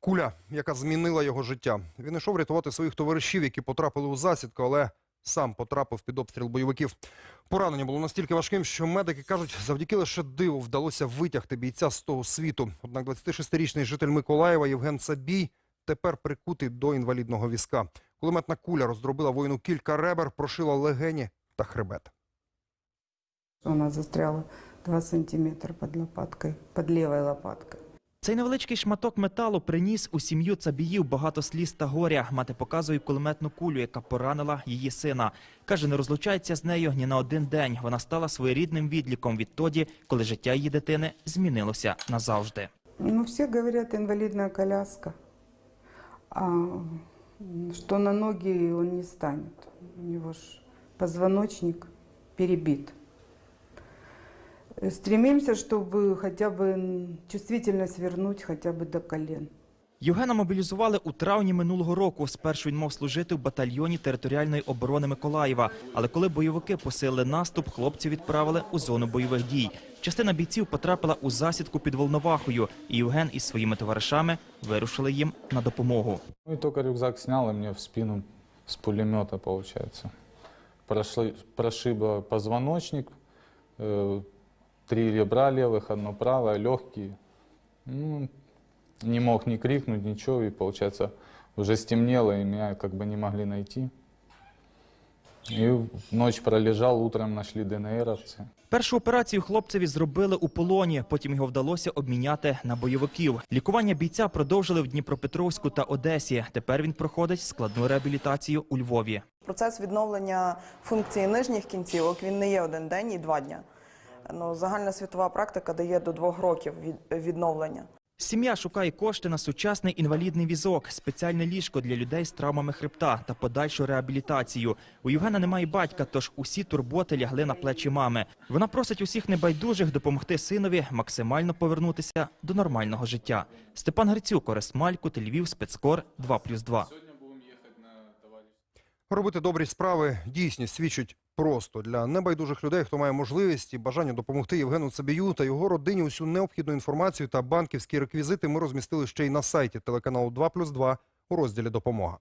Куля, яка змінила його життя. Він йшов рятувати своїх товаришів, які потрапили у засідку, але сам потрапив під обстріл бойовиків. Поранення було настільки важким, що медики кажуть, завдяки лише диву вдалося витягти бійця з того світу. Однак 26-річний житель Миколаєва Євген Сабій тепер прикутий до інвалідного візка. Кулеметна куля роздробила воїну кілька ребер, прошила легені та хребет. Она застряла 2 сантиметра под лопаткой, под левой лопаткой. Цей невеличкий шматок металу приніс у сім'ю Цабіїв багато сліз та горя. Мати показує кулеметну кулю, яка поранила її сина. Каже, не розлучається з нею ні на один день. Вона стала своєрідним відліком відтоді, коли життя її дитини змінилося назавжди. Ну, все говорят, инвалидная коляска. А что на ноги он не станет. У него ж позвоночник перебит. Э, Стремимся, чтобы хотя бы м, чувствительность вернуть хотя бы до колен. Євгена мобілізували у травні минулого року. Спершу він мав служити в батальйоні територіальної оборони Миколаєва. Але коли бойовики посилили наступ, хлопців відправили у зону бойових дій. Частина бійців потрапила у засідку під Волновахою, і Євген із своїми товаришами вирушили їм на допомогу. Ну и только рюкзак снял, и мне в спину с пулемета, получается. Прошли, прошибло позвоночник, э, три ребра левых, одно правое, легкие. Ну, не мог ни крикнуть, ничего, и, получается, уже стемнело, и меня как бы не могли найти. И ночь пролежал, утром нашли ДНРовцы. Першу операцію хлопцеві зробили у полоні. Потім його вдалося обміняти на бойовиків. Лікування бійця продовжили в Дніпропетровську та Одесі. Тепер він проходить складну реабілітацію у Львові. Процес відновлення функції нижніх кінцівок він не є один день і два дня. Ну, загальна світова практика дає до двох років від відновлення. Сім'я шукає кошти на сучасний інвалідний візок, спеціальне ліжко для людей з травмами хребта та подальшу реабілітацію. У Євгена немає батька, тож усі турботи лягли на плечі мами. Вона просить усіх небайдужих допомогти синові максимально повернутися до нормального життя. Степан Грицюк, Орес Малькут, Львів, спецкор 2+,2. Робити добрі справи дійсно свідчить просто для небайдужих людей, хто має можливість і бажання допомогти Євгену Цабію та його родині. Усю необхідну інформацію та банківські реквізити ми розмістили ще й на сайті телеканалу 2+,2 у розділі «Допомога».